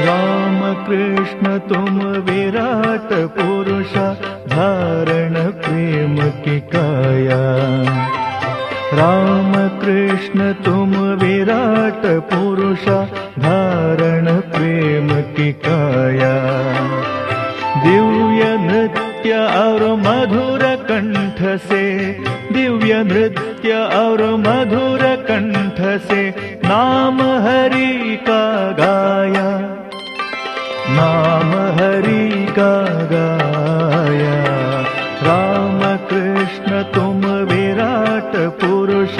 राम कृष्ण तुम विराट पुरुष धारण प्रेम की काया। राम कृष्ण तुम विराट पुरुष धारण प्रेम की काया। दिव्य नृत्य और मधुर कंठ से दिव्य नृत्य और मधुर कंठ से नाम हरि का गाया गाया राम कृष्ण तुम विराट पुरुष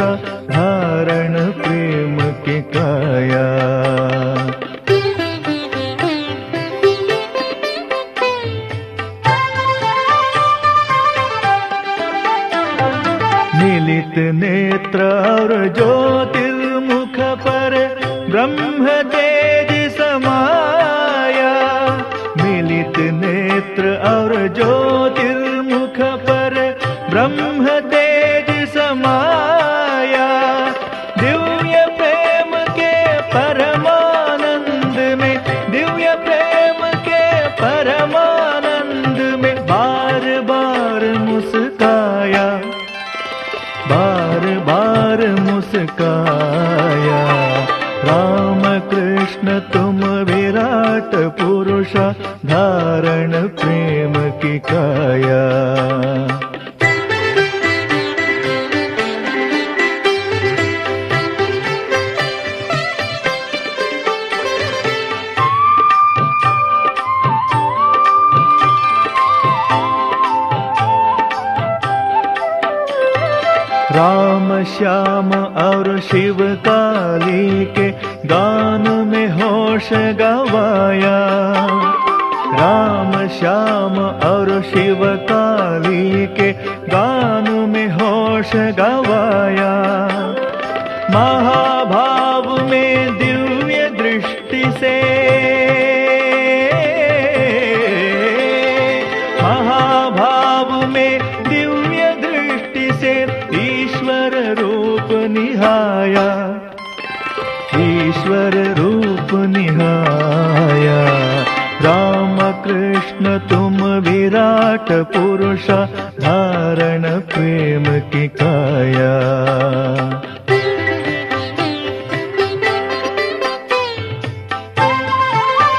धारण प्रेम की काया। मिलित नेत्र और ज्योतिर्मुख पर ब्रह्म तेज समाया। मिलित और ज्योतिर्मुख पर ब्रह्म तेज समाया दिव्य प्रेम के परमानंद में दिव्य प्रेम के परमानंद में बार बार मुस्काया बार बार मुस्काया। राम कृष्ण तुम पुरुष धारण प्रेम की काया। राम श्याम और शिव काली के गान होश गवाया। राम, श्याम और शिव काली के गान में होश गवाया। महाभाव में दिव्य दृष्टि से। महाभाव में दिव्य दृष्टि से ईश्वर रूप निहाया। ईश्वर रूप निहाया राम कृष्ण तुम विराट पुरुष धारण प्रेम की काया